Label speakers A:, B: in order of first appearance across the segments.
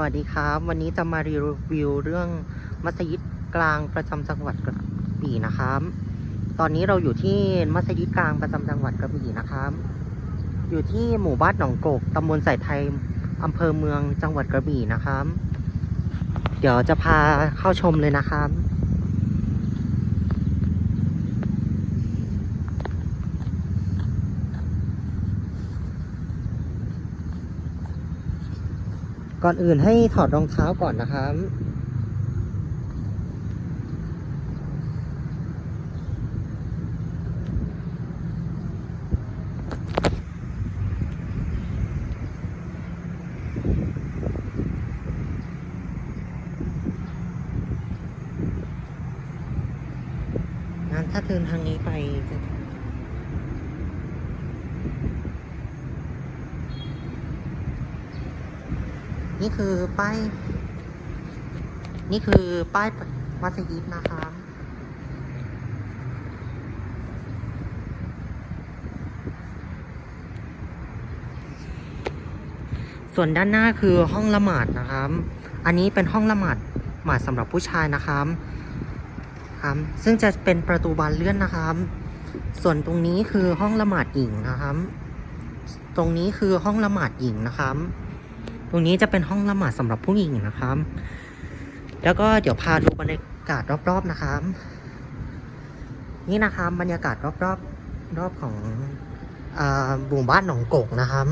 A: วัสดีครับ วันนี้จะมารีวิวเรื่องมัสยิดกลางประจำจังหวัดกระบี่นะครับ ตอนนี้เราอยู่ที่มัสยิดกลางประจำจังหวัดกระบี่นะครับ อยู่ที่หมู่บ้านหนองกกตำบลสายไทยอำเภอเมืองจังหวัดกระบี่นะครับ เดี๋ยวจะพาเข้าชมเลยนะครับ ก่อนอื่นให้ถอดรองเท้าก่อนนะครับงั้นถ้าเดินทางนี้ไปจะ นี่คือป้าย นี่คือป้ายมัสยิดนะคะส่วนด้านหน้าคือห้องละหมาดนะครับ อันนี้เป็นห้องละหมาดหมาดสำหรับผู้ชายนะครับครับ ซึ่งจะเป็นประตูบานเลื่อนนะครับ ส่วนตรงนี้คือห้องละหมาดหญิงนะครับ ตรงนี้คือห้องละหมาดหญิงนะครับ ตรงนี้จะเป็นห้องละหมาดสำหรับผู้หญิงนะครับ แล้วก็เดี๋ยวพาดูบรรยากาศรอบๆนะครับ นี่นะครับบรรยากาศรอบๆรอบของอหมู่บ้านหนองกกนะครับ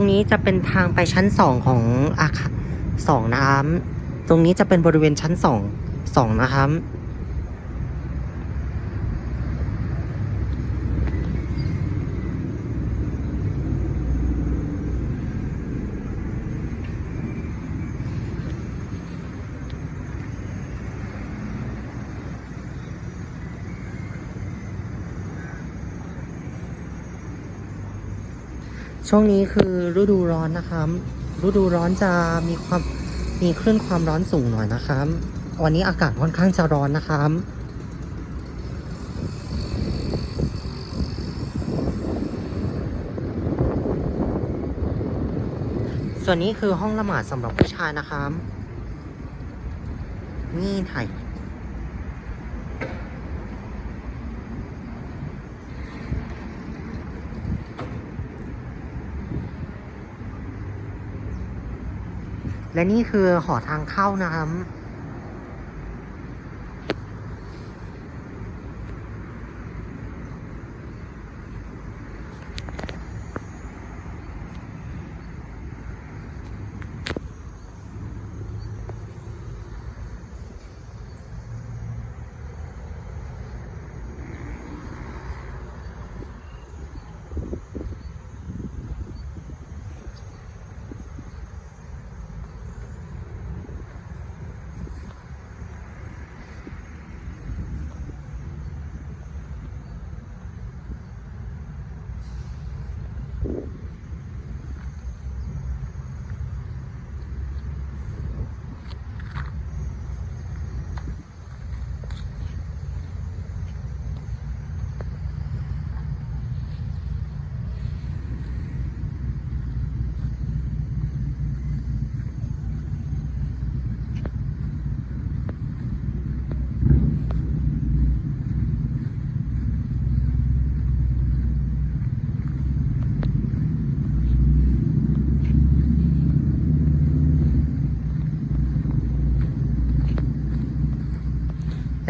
A: รงนี้จะเป็นทางไปชั้นสองของอาคารสองนะครับตรงนี้จะเป็นบริเวณชั้นสองสองนะครับ ช่วงนี้คือฤดูร้อนนะครับ ฤดูร้อนจะมีความมีคลื่นความร้อนสูงหน่อยนะครับ วันนี้อากาศค่อนข้างจะร้อนนะครับส่วนนี้คือห้องละหมาดสำหรับผู้ชายนะครับ นี่ถ่าย และนี่คือหอทางเข้านะครับ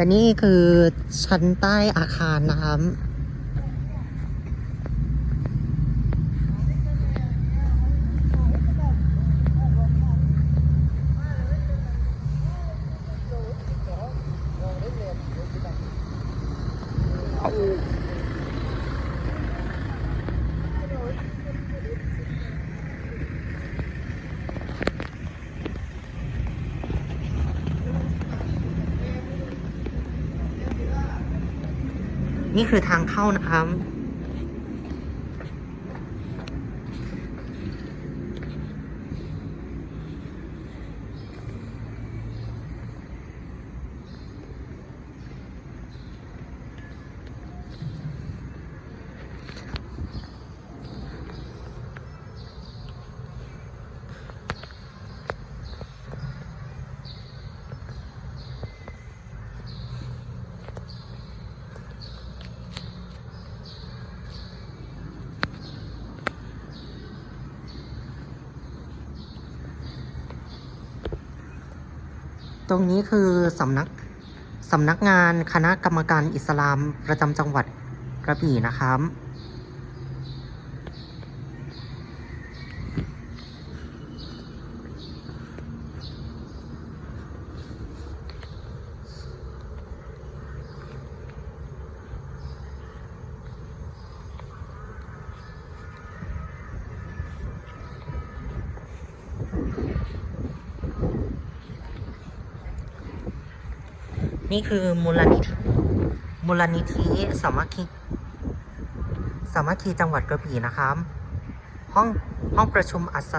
A: และนี่คือชั้นใต้อาคารนะครับ นี่คือทางเข้านะครับ ตรงนี้คือสำนักสำนักงานคณะกรรมการอิสลามประจำจังหวัดกระบี่นะครับ นี่คือมูลนิธิมูลนิธิสามัคคีสามัคคีจังหวัดกระบี่นะครับ ห้องห้องประชุมอัสส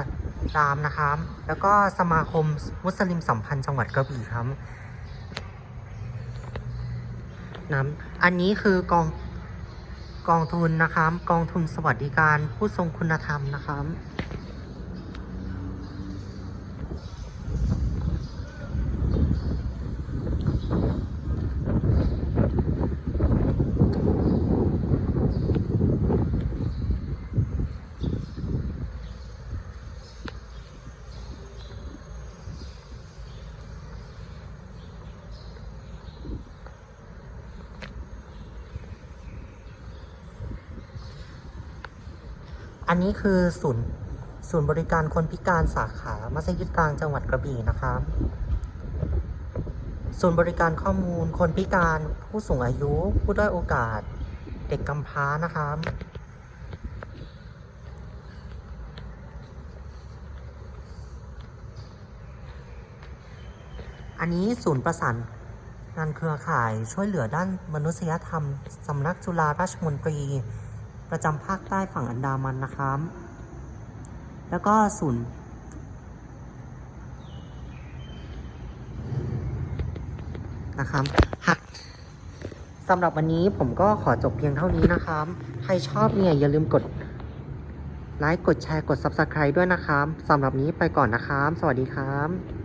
A: ลามนะครับ แล้วก็สมาคมมุสลิมสัมพันธ์จังหวัดกระบี่ครับนะอันนี้คือกองกองทุนนะครับ กองทุนสวัสดิการผู้ทรงคุณธรรมนะครับ อันนี้คือศูนย์ศูนย์บริการคนพิการสาขามัสยิดกลางจังหวัดกระบี่นะครับศูนย์บริการข้อมูลคนพิการผู้สูงอายุ ผู้ด้อยโอกาส เด็กกำพร้านะครับอันนี้ศูนย์ประสานงานเครือข่ายช่วยเหลือด้านมนุษยธรรมสำนักจุฬาราชมนตรี ประจำภาคใต้ฝั่งอันดามันนะครับ แล้วก็ศูนย์นะครับหากสำหรับวันนี้ผมก็ขอจบเพียงเท่านี้นะครับ ใครชอบเนี่ยอย่าลืมกดไลค์ กดแชร์ กด Subscribe ด้วยนะครับสำหรับนี้ไปก่อนนะครับ สวัสดีครับ